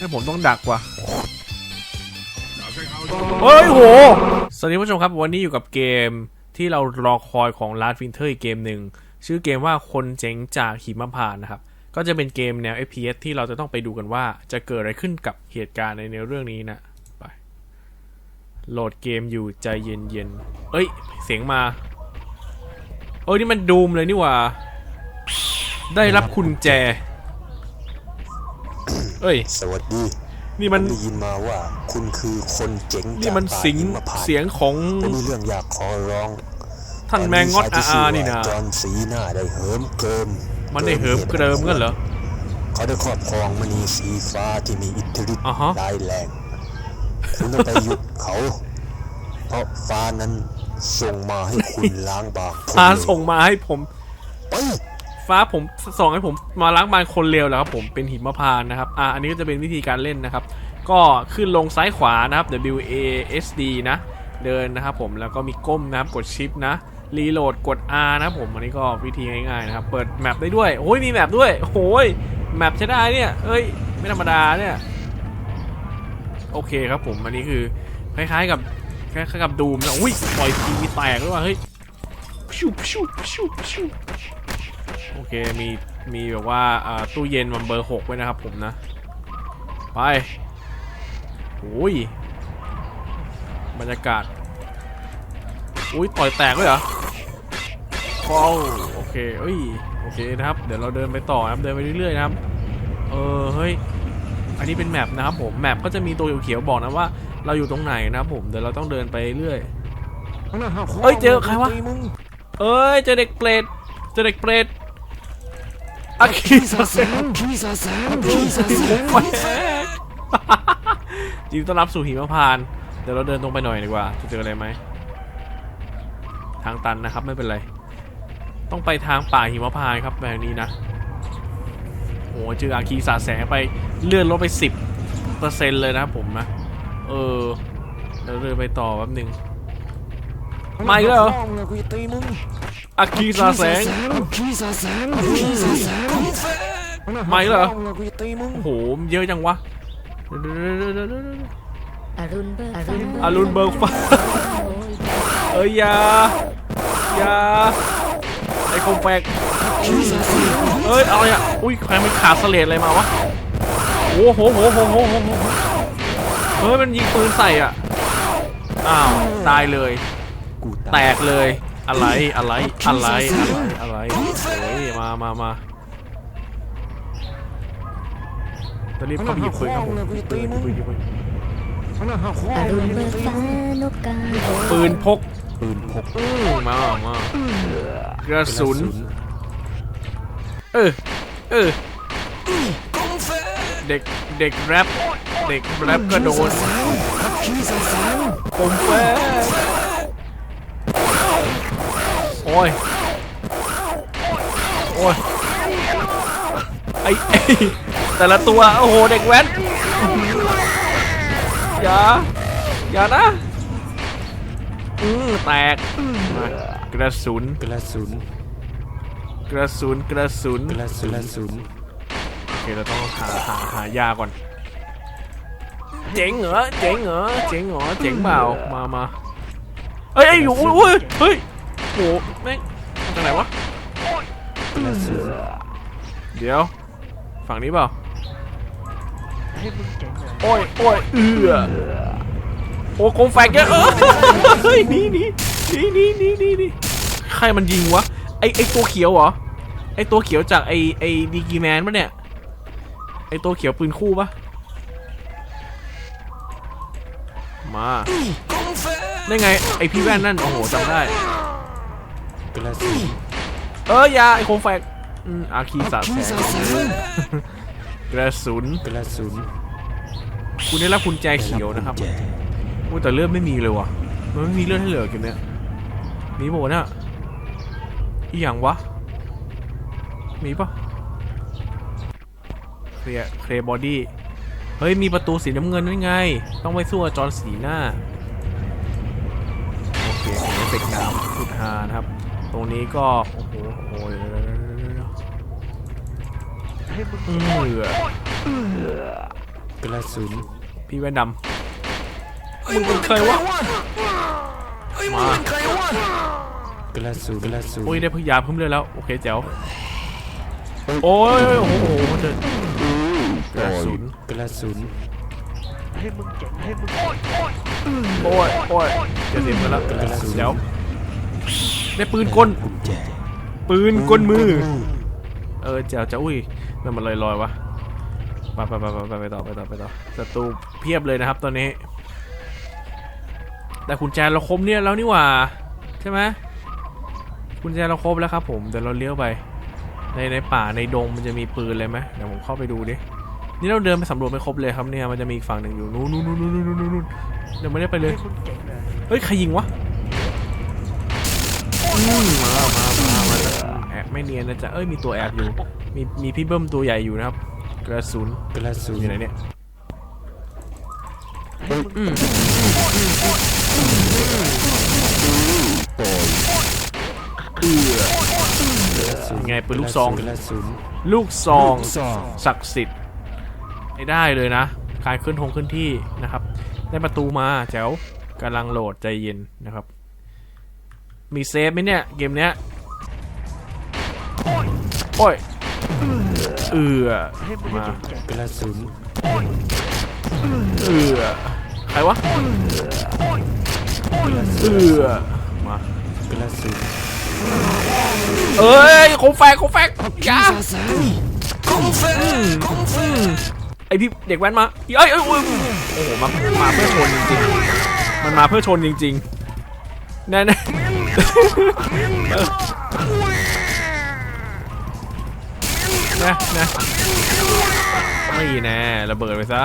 ให้ผมต้องดักว่ะเฮ้ยโห สวัสดีผู้ชมครับวันนี้อยู่กับเกมที่เรารอคอยของลาร์ดวินเทอร์อีกเกมหนึ่ง ชื่อเกมว่าคนเจ๋งจากหิมพานต์นะครับ ก็จะเป็นเกมแนว FPS ที่เราจะต้องไปดูกันว่าจะเกิดอะไรขึ้นกับเหตุการณ์ในเรื่องนี้นะ ไป โหลดเกมอยู่ใจเย็นๆเอ้ย เสียงมา เอ้ย นี่มันดูมเลยนี่หว่า ได้รับกุญแจ เอ้ย สวัสดีนี่มันได้ยินมาว่า คุณคือคนเจ๋งนี่มันจากสิงป่าหิมพานต์เสียงของและมีเรื่องอยากขอร้อง ท่านแมงงอดอาอานี่นะจอห์นสีหน้าได้เหิมเกิม มันได้เหิมเกริมกันเหรอเขาได้ครอบครองมณีสีฟ้าที่มีอิทธิฤทธิ์อ่าฮะร้ายแรงคุณต้องไปหยุดเขา เพราะฟ้านั้นส่งมาให้คุณล้างบางฟ้าส่งมาให้ผมไป ฟ้าผมส่งให้ผมมาล้างบานคนเร็วแล้วครับผมเป็นหิมพานนะครับอ่าอันนี้ก็จะเป็นวิธีการเล่นนะครับ ก็ขึ้นลงซ้ายขวานะครับ W A S D นะ เดินนะครับผมแล้วก็มีก้มนะครับกดชิปนะรีโหลดกด R นะครับผมอันนี้ก็วิธีง่ายๆนะครับ เปิดแมปได้ด้วยโอ้ยมีแมปด้วยโอ้ยแมปใช้ได้เนี่ยเอ้ยไม่ธรรมดาเนี่ยโอเคครับผมอันนี้คือคล้ายๆกับคล้ายๆกับดูมนะอุ้ยปล่อยทีมีแตกด้วยว่ะเฮ้ยชิวชิวชิวชิวโอเคมีมีแบบว่าอ่าตู้เย็นมันเบอร์หกไว้นะครับผมนะ ไปโอ้ยบรรยากาศอุ้ยต่อยแตกเลยเหรอว้าวโอเคเอ้ยโอเคนะครับ เดี๋ยวเราเดินไปต่อนะครับเดินไปเรื่อยๆนะครับ เออเฮ้ยอันนี้เป็นแมปนะครับผมแมปก็จะมีตัวเขียวๆบอกนะว่า เราอยู่ตรงไหนนะครับผมเดี๋ยวเราต้องเดินไปเรื่อยเอ้ยเจอใครวะเอ้ยเจอเด็กเปรตเจอเด็กเปรต อาคีซาเซนพี่สาแสงยินดีต้อนรับสู่หิมพานต์เดี๋ยวเราเดินตรงไปหน่อยดีกว่า จะเจออะไรไหม ทางตันนะครับไม่เป็นไร ต้องไปทางป่าหิมพานต์ครับแบบนี้นะโอ้เจออาคีสาแสงไปเลื่อนลดไป 10เปอร์เซ็นต์เลยนะครับผมนะ เออเดี๋ยวเดินไปต่อแป๊บหนึงมาอีกแล้วเหรอ กูจะตีมึง อาคีสาแสงพี่สาแสงพี่สาแสงมาอีกแล้วเหรอกูจะตีมึงโอ้โหเยอะจังวะอรุณเบิกฟ้าอารุณเบิกฟ้าเอ้ยอยาอยาไอ้คมแปลกเอ้ยอะไรอะอุ้ยใครมันขาดเสลดอะไรมาวะโอ้โหโหโหโหโหโหเฮ้ยมันยิงปืนใส่อะอ้าวตายเลยกูแตกเลย อะไรอะไรอะไรอะไรอะไรเฮ้ยมามามาจะรีบเข้าไปหยิบปืนครับผมหยิบปืนหยิบปืนหยิบปืนอรุณเบิกฟ้านกกาโบยปืนพกปืนพกอืมมามากระสุนเออเออเด็กเด็กแรปเด็กแรปก็โดนพี่สาแสงผมแฟโอ้ย โอ้ยไอ้ไอ้แต่ละตัว โอ้โห เด็กแว้น อย่า อย่านะ อือแตกมากระสุน กระสุน กระสุน กระสุน กระสุนกระสุนโอเค เราต้องหาหาหายาก่อน เจ๋งเหรอ เจ๋งเหรอ เจ๋งเหรอ เจ๋งเปล่า มามาเอ้ยเอ้ยอยู่อุ้ยเฮ้ย โหแม่งมาจากไหนวะกระสุนเดี๋ยว ฝั่งนี้เปล่าโอ้ยโอ้ยเอือโอ้โคมแฟกเยอะเออเฮ้ยหนี่นี่นี่นี่นี่นี่นี่ใครมันยิงวะ ไอไอตัวเขียวเหรอ ไอตัวเขียวจากไอไอดีกีแมนปะเนี่ย ไอตัวเขียวปืนคู่ปะมา ได้ไง ไอพี่แว่นนั่น โอ้โหจำได้ กระสุนเอออยาไอโคมแฟกอืมอาคีสาแสแสงกระสุนกระสุนคุณได้รับกุญแจเขียวนะครับแจอุ้ยแต่เลือดไม่มีเลยว่ะ มันไม่มีเลือดให้เหลือกันเนี่ยมีโบเนี่ยอีหยังวะ มีปะเคลียเคลียบอดี้ เฮ้ย มีประตูสีน้ำเงินนั่นไง ต้องไปสู้กับจอร์นสีหน้า โอเคเห็นเอฟเฟกต์น้ำสุดฮานะครับ ตรงนี้ก็ โอ้โหโอ้โหเดี๋ยวๆๆๆอืมเหือกระสุนพี่แว่นดำมึงเป็นใครวะมากระสุนกระสุนโอ้ยได้พึ่งยาเพิ่มเลยแล้ว โอเคแจ๋วโอ้ยโอ้โหเจอกระสุนกระสุนโอ้ยโอ้ยจะเสียไปแล้วเดี๋ยว ได้ปืนกลปืนกลมือ เออเจ๋วจะอุ้ยนั่นมันลอยลอยๆวะไปไปไปไปไปไปต่อไปต่อไปต่อศัตรูเพียบเลยนะครับตอนนี้ แต่กุญแจเราครบเนี่ยแล้วนี่หว่าใช่ไหมกุญแจเราครบแล้วครับ ผมเดี๋ยวเราเลี้ยวไป ในในป่าในดงมันจะมีปืนอะไรไหมเดี๋ยวผมเข้าไปดูดินี่เราเดินไปสำรวจไม่ครบเลยครับเนี่ยมันจะมีอีกฝั่งหนึ่งอยู่นู้นนู้นนู้นนู้นนู้นนู้นเดี๋ยวไม่ได้ไปเลยเฮ้ยใครยิงวะ อืมมามามามาแอบไม่เนียนนะจ๊ะเอ้ยมีตัวแอบอยู่ มีมีพี่เบิ้มตัวใหญ่อยู่นะครับ กระสุนกระสุนอยู่ไหนเนี่ยอืมต่อยเอือยังไงปืนลูกซองกระสุนลูกซองซักดิ์สิทธิ์ไม่ได้เลยนะการเคลื่อนทงเคลื่อนที่นะครับ ได้ประตูมาแจ๋วกำลังโหลดใจเย็นนะครับ มีเซฟไหมเนี่ย เกมเนี้ย โอ้ย เอือมากระสุนเอือใครวะ เอือมากระสุนเอ้ยโคมแฟกโคมแฟกอยาไอพี่เด็กแว้นมาเอ้ยเอ้ยโอ้ยโอ้โหมามาเพื่อชนจริงๆ มันมาเพื่อชนจริงๆแน่ๆเออ นะนะไม่แน่ระเบิดไปซะ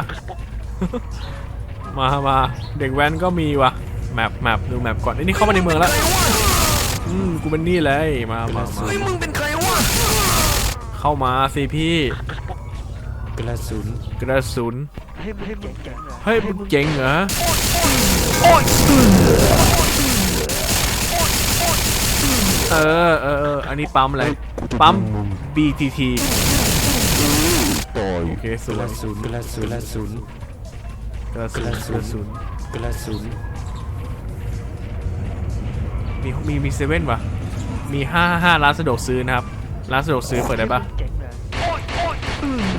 มามาเด็กแว้นก็มีว่ะแมปแมปดูแมปก่อนไอ้ยนี่เข้ามาในเมืองแล้วอืมกูเป็นนี่เลยมามามามึงเป็นใครวะเข้ามาสิพี่กระสุนกระสุนเฮ้ยมึงเจ๋งเหรอ เออเออเอออันนี้ปั๊มอะไร ปั๊ม BTT ต่อยโอเคสกวยระสุนกระสุนกระสุนกระสุนกระสุนกระสุนมีมีมีเซเว่นปะมีห้าห้าร้านสะดวกซื้อนะครับ ร้านสะดวกซื้อเปิดได้ปะ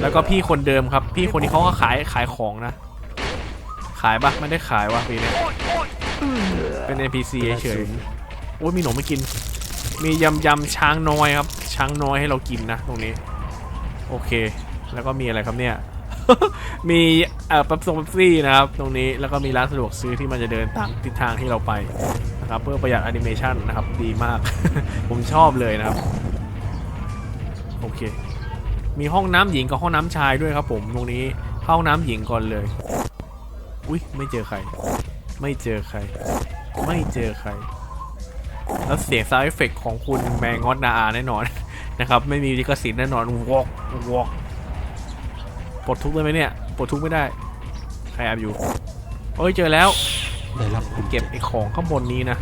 แล้วก็พี่คนเดิมครับ พี่คนนี้เขาก็ขายขายของนะ ขายปะไม่ได้ขายวะปีนี้เป็น NPC เฉยๆโอ้ยมีหนมไม่กิน มียำยำช้างน้อยครับ ช้างน้อยให้เรากินนะตรงนี้ โอเค แล้วก็มีอะไรครับเนี่ย มีเอ่อปั๊บซงปั๊บซี่นะครับ ตรงนี้แล้วก็มีร้านสะดวกซื้อที่มันจะเดินตามทิศทางที่เราไปนะครับ เพื่อประหยัดแอนิเมชันนะครับดีมาก ผมชอบเลยนะครับ โอเค มีห้องน้ำหญิงกับห้องน้ำชายด้วยครับ ผมตรงนี้เข้าห้องน้ำหญิงก่อนเลย อุ้ยไม่เจอใคร ไม่เจอใคร ไม่เจอใคร แล้วเสียงซาวด์เอฟเฟกของคุณแมงงอดนาอาแน่นอน นะครับ ไม่มีลิขสิทธิ์แน่นอนวอกวอกปลดทุกข์ได้ไหมเนี่ยปลดทุกข์ไม่ได้ ใครแอบอยู่เอ้ยเจอแล้วได้รับกุญแจเก็บไอ้ของข้างบนนี้นะ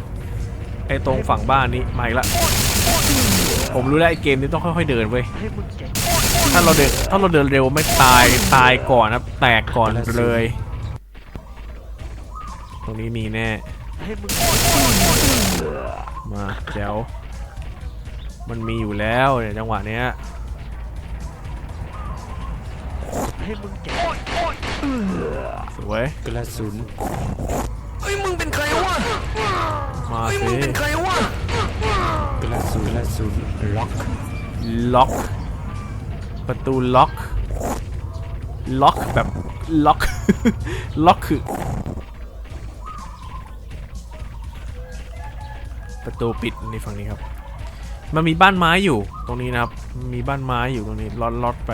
ไอ้ตรงฝั่งบ้านนี้มาอีกละผมรู้แล้วไอ้เกมนี้ต้องค่อยๆเดินเว้ยถ้าเราเดินถ้าเราเดินเร็วไม่ตายตายก่อนนะแตกก่อนเลย ตรงนี้มีแน่ มาแจ๋วมันมีอยู่แล้วเนี่ยจังหวะเนี้ยสวยกระสุนมาสิกระสุนกระสุนล็อกล็อก ประตูล็อก ล็อกแบบล็อก ล็อกคือ ประตูปิดในฝั่งนี้ครับ มันมีบ้านไม้อยู่ตรงนี้นะครับ มีบ้านไม้อยู่ตรงนี้ล็อตล็อตไป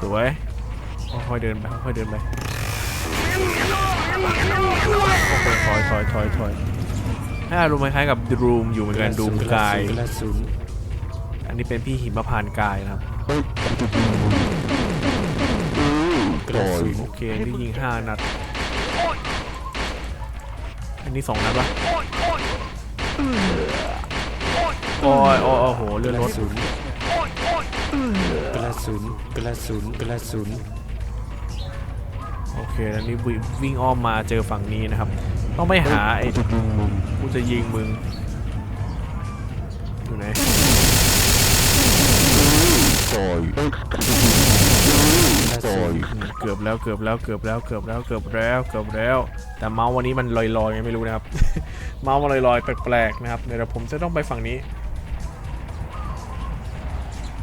สวยค่อยๆเดินไปค่อยๆเดินไปโอเคถอยถอยถอยถอยให้อารมณ์คล้ายๆกับดูมอยู่เหมือนกันดูมกายกระสุนอันนี้เป็นพี่หิมพานต์กายนะครับกระสุนโอเคอันนี่ยิงห้านัด อันนี้สองนัดปะโอ้ยโอ้ยโอ้โหกเลื่อนรระถสุนกระสุนกระสุนกระสุนโอเคแล้วนี่วิ่งวิ่งอ้อมมาเจอฝั่งนี้นะครับ ต้องไปหาไอ้จะดึงมึงกูจะยิงมึงอยู่ไหนต่อยกระสุ นเกือบแล้วเกือบแล้วเกือบแล้วเกือบแล้วเกือบแล้วเกือบแล้ว แต่เมาส์วันนี้มันลอยๆไงไม่รู้นะครับ เมาส์มันลอยๆแปลกๆนะครับเดี๋ยวผมจะต้องไปฝั่งนี้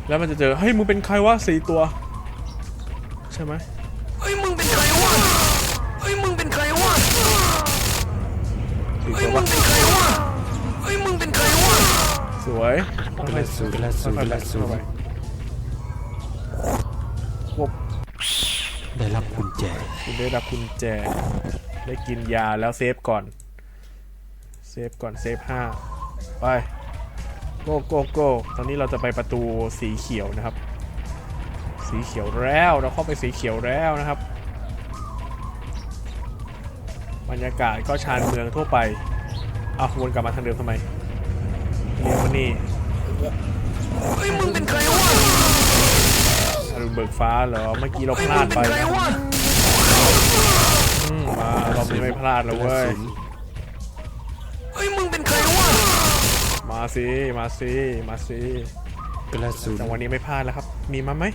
แล้วมันจะเจอเฮ้ยมึงเป็นใครวะสี่ตัว ใช่ไหมเฮ้ยมึงเป็นใครวะเฮ้ยมึงเป็นใครวะสี่เฮ้ตัยวมึวะงเป็นใครวะเฮ้ยมึงเป็นใครวะสวยกระสุนกระสุนกระสุ ได้รับกุญแจ คุณได้รับกุญแจ ได้กินยาแล้วเซฟก่อน เซฟก่อนเซฟห้าไปโกโกโกตอนนี้เราจะไปประตูสีเขียวนะครับ สีเขียวแล้วเราเข้าไปสีเขียวแล้วนะครับ บรรยากาศก็ชานเมืองทั่วไปเอาวนกลับมาทางเดิมทำไมเรียกว่านี่เฮ้ยมึงเป็นใครวะอรุณ เบิกฟ้าเหรอ เมื่อกี้เราพลาดไปนะอืมมาเราไม่พลาดแล้วเว้ย เฮ้ยมึงเป็นใครวะมาสิ มาสิ มาสิกระสุนจังหวะนี้ไม่พลาดแล้วครับ มีมาไหม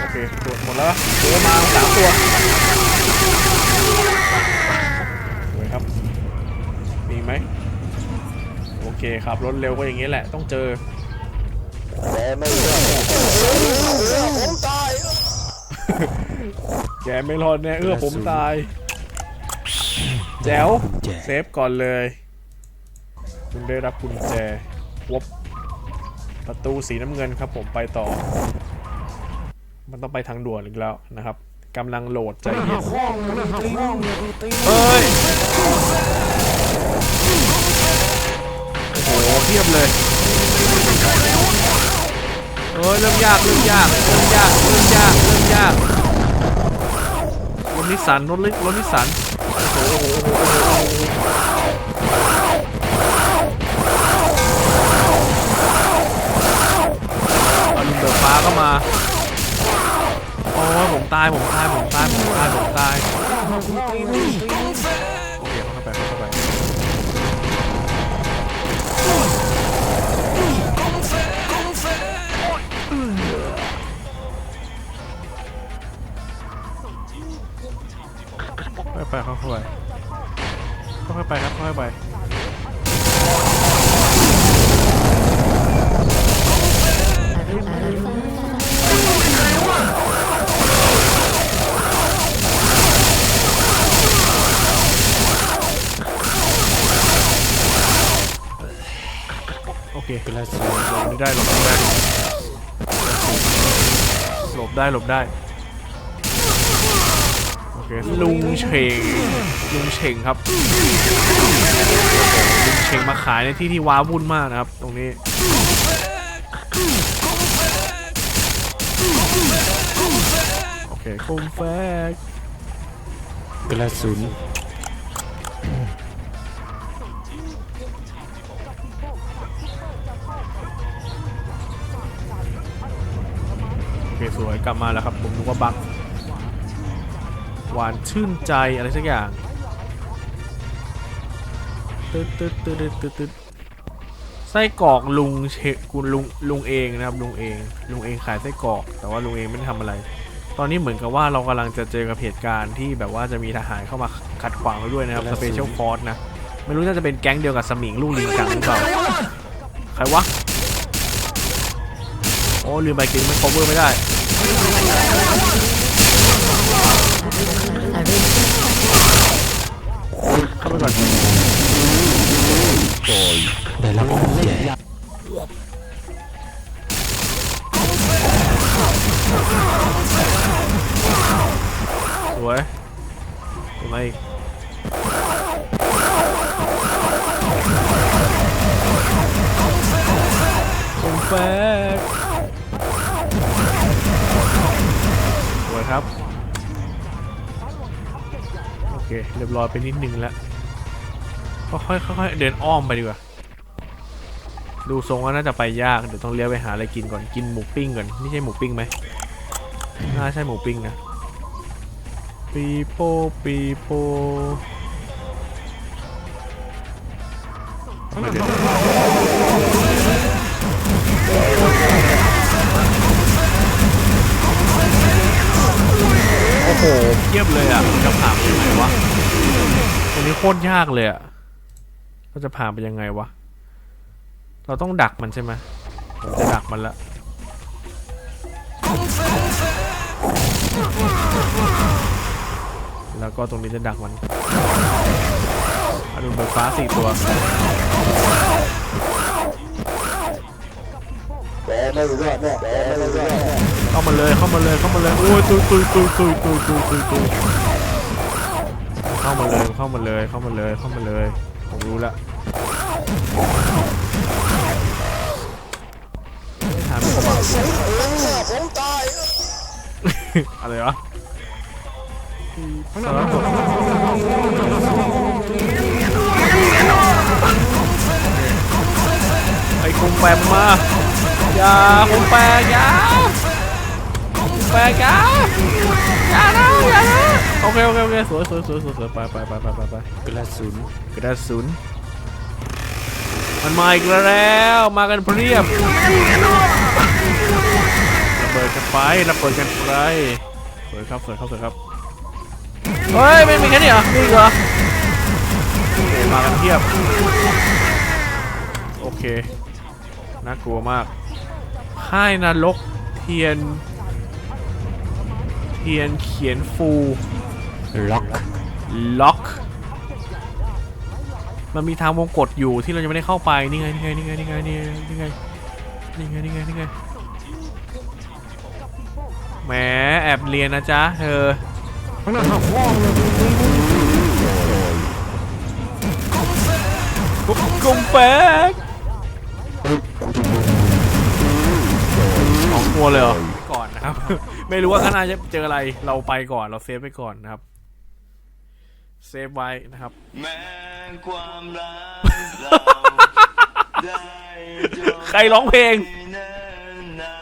โอเคตัวหมดแล้วตัวมาสามตัว เคครับรถเร็วก็อย่างนี้แหละต้องเจอแต่ไม่ได้แกไม่รอดแน่เอื้อผมตาย แจ๋วเซฟก่อนเลย คุณได้รับกุญแจวบประตูสีน้ำเงินครับผมไปต่อ มันต้องไปทางด่วนอีกแล้วนะครับกำลังโหลดใจเย็นเฮ้ย โอ้โหเทียบเลยเฮ้ยเริ่มยากเริ่มยากเริ่มยากเริ่มยากเริ่มยากรถนิสสันรถเลิรถนิสสันโอ้โหโอ้โหโอ้โหโอ้โหอรุณเบิกฟ้าก็มาโอ้ยผมตายผมตายผมตายผมตายผมตาย อยไปค่อยไปค่อยไปครับค่อยไปโอเคกระสุนหลบไม่ได้หลบไม่ได้หลบได้หลบได้โอเค ลุงเชงลุงเชงครับลุงเชงมาขายในที่ที่ว้าวุ่นมากนะครับ ตรงนี้โอเคคมแฟกกระสุนโอเคสวยกลับมาแล้วครับ ผมนึกว่าบัก หวานชื่นใจอะไรสักอย่างตึ๊ดตึ๊ดตึ๊ดตึ๊ดตึ๊ดตึ๊ดไส้กรอกลุงเชกุลุงลุงเองนะครับลุงเองลุงเองขายไส้กรอก แต่ว่าลุงเองไม่ได้ทำอะไร ตอนนี้เหมือนกับว่าเรากำลังจะเจอกับเหตุการณ์ที่แบบว่าจะมีทหารเข้ามาขัดขวางเราด้วยนะครับสเปเชียลฟอร์สนะไม่รู้น่าจะเป็นแก๊งเดียวกับสมิงลูกลิงกังหรือเปล่าใครวะโอ้ลืมไปกินมัน cover ไม่ได้ เข้าไปก่อนได้รับกุญแจสวยทำไมาอีกคมแฟกสวยครับ เค เรียบร้อยไปนิดนึงแล้วค่อยๆค่อยๆเดินอ้อมไปดีกว่า ดูทรงว่าน่าจะไปยาก เดี๋ยวต้องเลี้ยวไปหาอะไรกินก่อน กินหมูปิ้งก่อน นี่ใช่หมูปิ้งไหมน่าใช่หมูปิ้งนะ ปีโป้ปีโป้ เดี๋ยวโหเทียบเลยอะจะผ่านไปยังไงวะตรงนี้โคตรยากเลยอะเราจะผ่านไปยังไงวะ เราต้องดักมันใช่ไหมผมจะดักมันละแล้วก็ตรงนี้จะดักมันอดุลไฟฟ้าสี่ตัวแกไม่รอดแน่แกไม่รอดแน่ เข้ามาเลยเข้ามาเลยเข้ามาเลยโอ้ยตุยตุยตุยตุยตุยตุยตุยตุยเข้ามาเลยเข้ามาเลยเข้ามาเลยเข้ามาเลยผมรู้ละถามผมอะผมตายอะไรวะไอ้คุงแปมมาอย่าคุงแปมอย่า แปมอย่าอย่านะอย่านะโอเคโอเคโอเคสวยสวยสวยสวยสวยไปไปไปไปไปไปกระสุนกระสุนมันมาอีกแล้วมากันเพียบระเบิดกันไประเบิดกันไปสวยครับสวยครับสวยครับเฮ้ยไม่มีแค่นี้เหรอมีอีกเหรอโอเคมากันเพียบโอเคน่ากลัวมากค่ายนรกเทียน เทียนเขียนฟูล็อกล็อกมันมีทางวงกดอยู่ที่เรายังไม่ได้เข้าไปนี่ไงนี่ไงนี่ไงนี่ไงนี่ไงนี่ไงนี่ไงนี่ไงนี่ไงแหมแอบเรียนนะจ๊ะเธอกุ๊บกุมแป๊กสองตัวเลยเหรอก่อนนะครับ ไม่รู้ว่าข้างหน้าจะเจออะไร เราไปก่อนเราเซฟไปก่อนนะครับ เซฟไว้นะครับ แม้ความรักเราได้จบใครร้องเพลงเนิ่นนา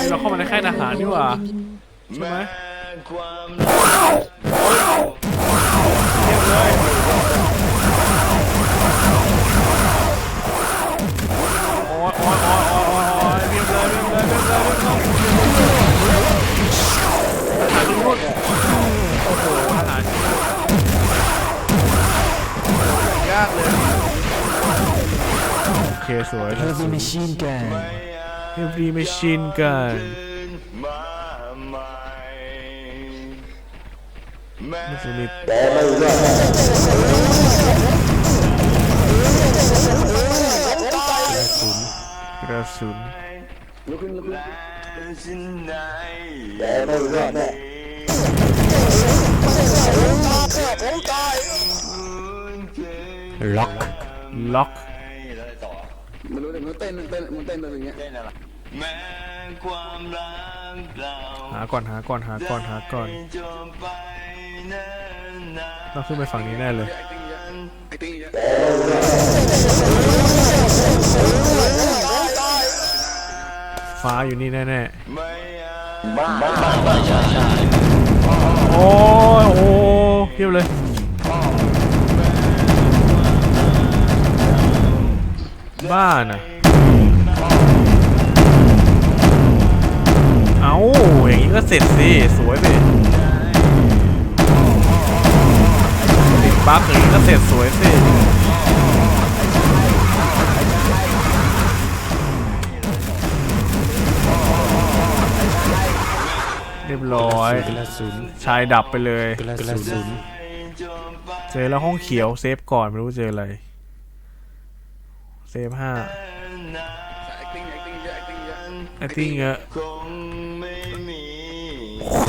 นเราเข้ามาในค่ายทหารนี่หว่า ใช่ไหม แม้ความรักโสวย Heavy Machine Gun เฮฟวี่มชชินกันมันจะมีแต่ไม่รอดกระสุนกระสุนนแต่ไม่รอดแน่ล็อกล็อก มันรู้แต่มันเต้นเต้นมันเต้นแบบอย่างเงี้ยแม้ความรักเราหาก่อนหาก่อนหาก่อนหาก่อนจบไปเนิ่นนานต้องขึ้นไปฝั่งนี้แน่เลย acting เยอะฟ้าอยู่นี่แน่ไม่อาจๆโอ้ยโอ้เพียบเลย บ้านอะเอาอย่างนี้ก็เสร็จสิสวยสิติดบั๊กอย่างนี้ก็เสร็จสวยสิเรียบร้อยกระสุนชายดับไปเลยกระสุนจบไปเจอแล้วห้องเขียวเซฟก่อน ไม่รู้เจออะไร เซฟห้านาน acting acting เยอะ acting เยอะไอติ้งเยอะคงไม่มี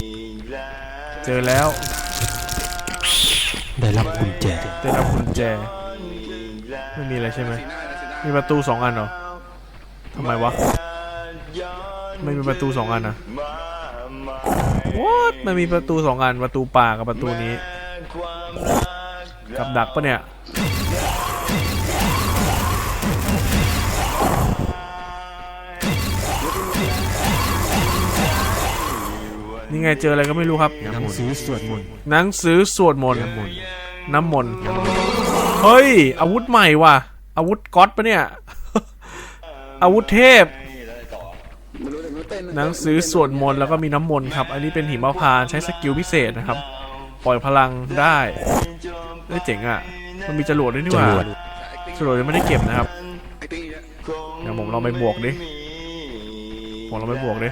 อีกแล้วเจอแล้วได้รับกุญแจได้รับกุญแจ ไม่มีอะไรใช่ไหม มีประตูสองอันเหรอทำไมวะย้อนไม่มีประตูสองอันนะมาใหม่ What มันมีประตูสองอัน ประตูป่ากับประตูนี้แม้ความรักกับดักปะเนี่ย ไงเจออะไรก็ไม่รู้ครับ หนังสือสวดมนต์หนังสือสวดมนต์น้ำมนต์เฮ้ย อาวุธใหม่ว่ะ อาวุธก๊อตปะเนี่ย อาวุธเทพไม่รู้แต่มันเต้นหนังสือสวดมนต์แล้วก็มีน้ำมนต์ครับ อันนี้เป็นหิมพานต์ใช้สกิลพิเศษนะครับ ปล่อยพลังได้เอ้ยเจ๋งอะ มันมีจรวดด้วยนี่หว่าจรวดยังไม่ได้เก็บนะครับไอ้ตีเนี่ยเดี๋ยวผมลองไปบวกดิผมลองไปบวกดิ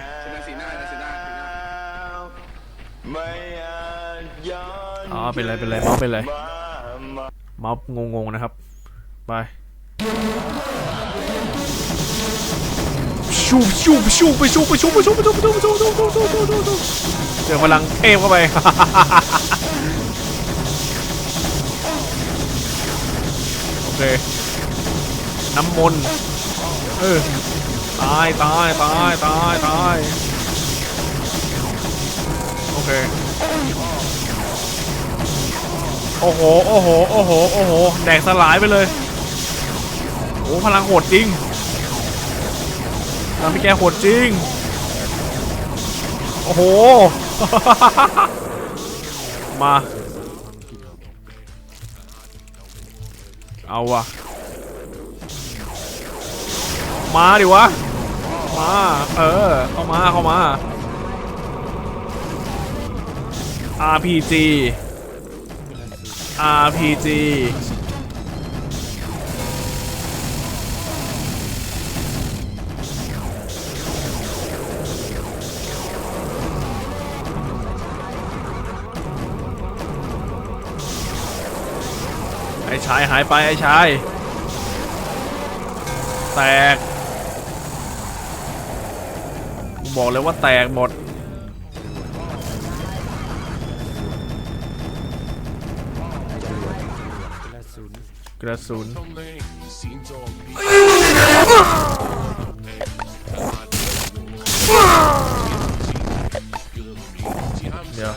อาจย้อนอ๋อเป็นไรเป็นไรเมาส์เป็นไรมามาเมาส์งงๆนะครับไปชูชูชูไปชูไปชูไปชูไปชูไปชูไปชูไปชูไปชูไปชูไปชูเจอพลังเทพเข้าไปโอเคน้ำมนต์เออตายตายตายตายตายโอ เค โอ้โห โอ้โห โอ้โห โอ้โห แดกสลายไปเลย โอ้พลังโหดจริงพลังพี่แกโหดจริง โอ้โห มา เอาวะมาดิวะ มา เออ เข้ามา เข้ามา RPG RPG ไอ้ชายหายไปไอ้ชาย แตก บอกเลยว่าแตกหมด Grasshuhn. Ja.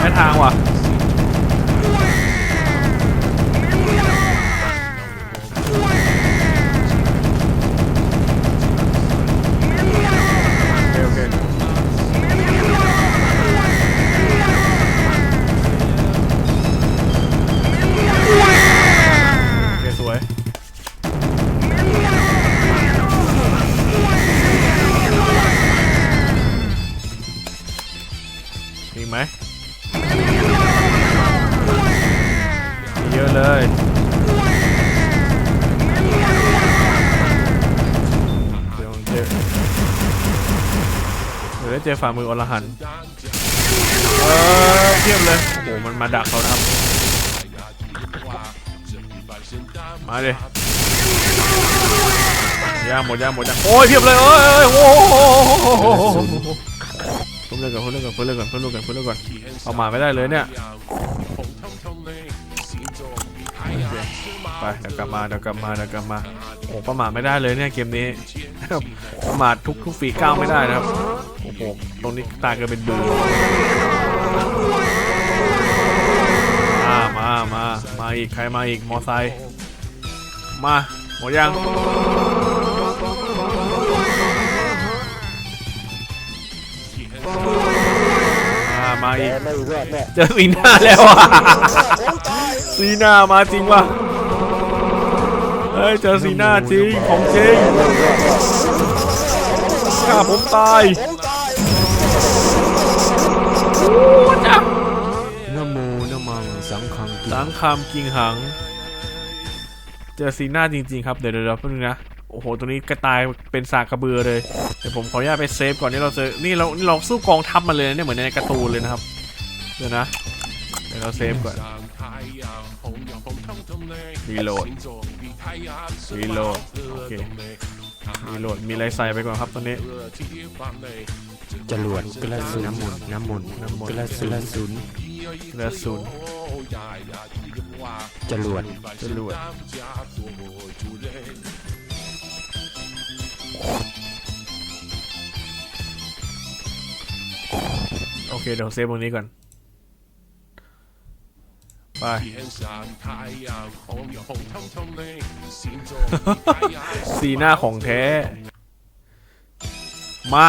ไม่ทางว่ะ เดี๋ยวได้เจอฝ่ามืออรหันต์เออเทียบเลยโอ้โหมันมาดักเขานะครับ มาดิย่างหมดย่างหมดย่างโอ้ยเพียบเลยเอ้ยเอ้ยโอ้โหเพิ่มเลือดก่อนเพิ่มเลือดก่อนเพิ่มเลือดก่อนเพิ่มเลือดก่อนเพิ่มเลือดก่อนเอามาไม่ได้เลยเนี่ยไปเดี๋ยวกลับมาเดี๋ยวกลับมาเดี๋ยวกลับมาโอ้ประมาทไม่ได้เลยเนี่ยเกมนี้ประมาททุกทุกฝีก้าวไม่ได้นะครับ โอ้โหตรงนี้ตายกันเป็นบือมามามามาอีกใครมาอีกมอไซค์มาหมดยังมามาอีกไม่รอดแน่เจอสีหน้าแล้วอะสีหน้ามาจริงว่ะเฮ้ยเจอสีหน้าจริงของจริงฆ่าผมตาย จ้ะนะโมนะมังสังฆังกิสังคำกิงหัง เจอซีน่าจริงๆครับ เดี๋ยวเดี๋ยวแป๊บนึงนะ โอ้โห ตัวนี้กระต่ายเป็นสากกระเบือเลย เดี๋ยวผมขออนุญาตไปเซฟก่อนนี่เราเจอ นี่เรานี่เราสู้กองทัพมาเลยนะเนี่ยเหมือนในการ์ตูนเลยนะครับ เดี๋ยวนะ เดี๋ยวเราเซฟก่อนรีโหลดรีโหลดโอเครีโหลดมีอะไรใส่ไปก่อนครับตอนนี้ จรวดกระสุนน้ำมนต์น้ำมนต์กระสุนกระสุนกระสุนจรวดจรวดโอเคเดี๋ยวเซฟตรงนี้ก่อนไปสีหน้าของแท้ มา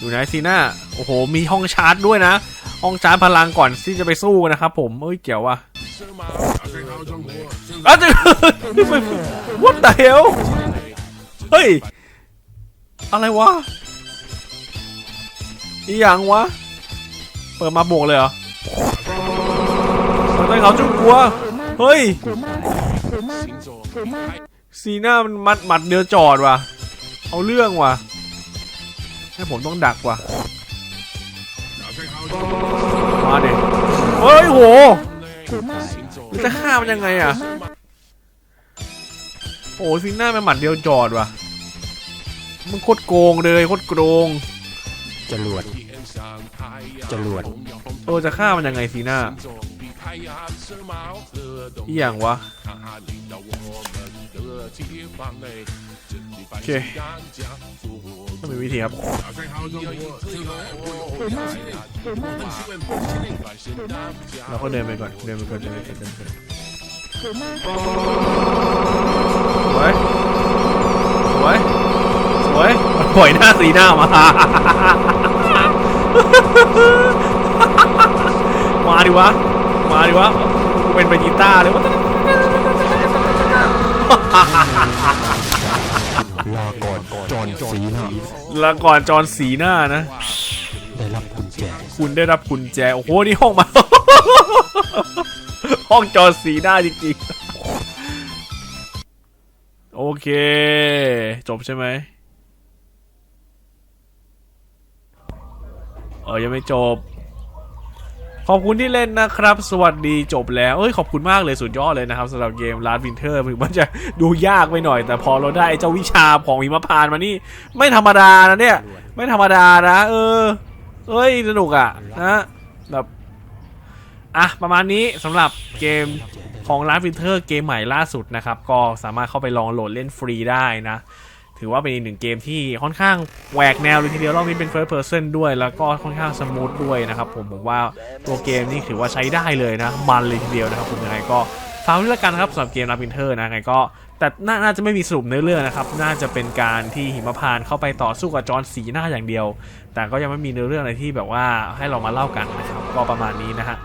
อยู่ไหนสีน้าโอ้โห มีห้องชาร์จด้วยนะ ห้องชาร์จพลังก่อนที่จะไปสู้กันนะครับผม เอ้ยเกี่ยวว่ะอ้าวจะ What the hell เฮ้ย อะไรวะ อีหยังวะ เปิดมาบวกเลยเหรอทำไมเขาจุกกลัว เฮ้ยซีน้ามันมัดหมัดเดียวจอดว่ะ เอาเรื่องว่ะ ให้ผมต้องดักว่ะมาดิเฮ้ยโหแล้วจะฆ่ามันยังไงอะโอ้ซีหน้ามันหมัดเดียวจอดว่ะมันโคตรโกงเลยโคตรโกงจรวดจรวดเออจะฆ่ามันยังไงซีหน้าอีหยังวะโอเค ต้องมีวิธีครับเราก็เดินไปก่อน เดินไปก่อน เดินไปก่อนเดินไปก่อนสวย สวย สวยมันปล่อยหน้าสีหน้ามา มาดิวะ มาดิวะกูเป็นเบจิต้าเลยวะลา ก่อนจอนสีหน้าแล้วก่อนจอนสีหน้านะ ได้รับกุญแจคุณได้รับกุญแจ โอ้โห นี่ห้องมา ห้องจอสีหน้าจริงๆ โอเค จบใช่ไหมเออยังไม่จบ ขอบคุณที่เล่นนะครับ สวัสดีจบแล้วเอ้ยขอบคุณมากเลยสุดยอดเลยนะครับสำหรับเกม Last Winter ถึงมันจะดูยากไปหน่อย แต่พอเราได้เจ้าวิชาของหิมพานมานี่ ไม่ธรรมดานะเนี่ย ไม่ธรรมดานะ เออ เอ้ยสนุกอะนะแบบอะประมาณนี้สำหรับเกมของ Last Winter เกมใหม่ล่าสุดนะครับ ก็สามารถเข้าไปลองโหลดเล่นฟรีได้นะ ถือว่าเป็นอีกหนึ่งเกมที่ค่อนข้างแหวกแนวเลยทีเดียวรอบนี้เป็น first person ด้วยแล้วก็ค่อนข้างสมูทด้วยนะครับผมผมว่าตัวเกมนี่ถือว่าใช้ได้เลยนะ มันเลยทีเดียวนะครับผมยังไงก็ฝากไว้ละกันครับสำหรับเกม Last Winter นะยังไงก็แต่นาน่าจะไม่มีสรุปเนื้อเรื่องนะครับ น่าจะเป็นการที่หิมพานเข้าไปต่อสู้กับจอนสีหน้าอย่างเดียว แต่ก็ยังไม่มีเนื้อเรื่องอะไรที่แบบว่าให้เรามาเล่ากันนะครับก็ประมาณนี้นะฮะ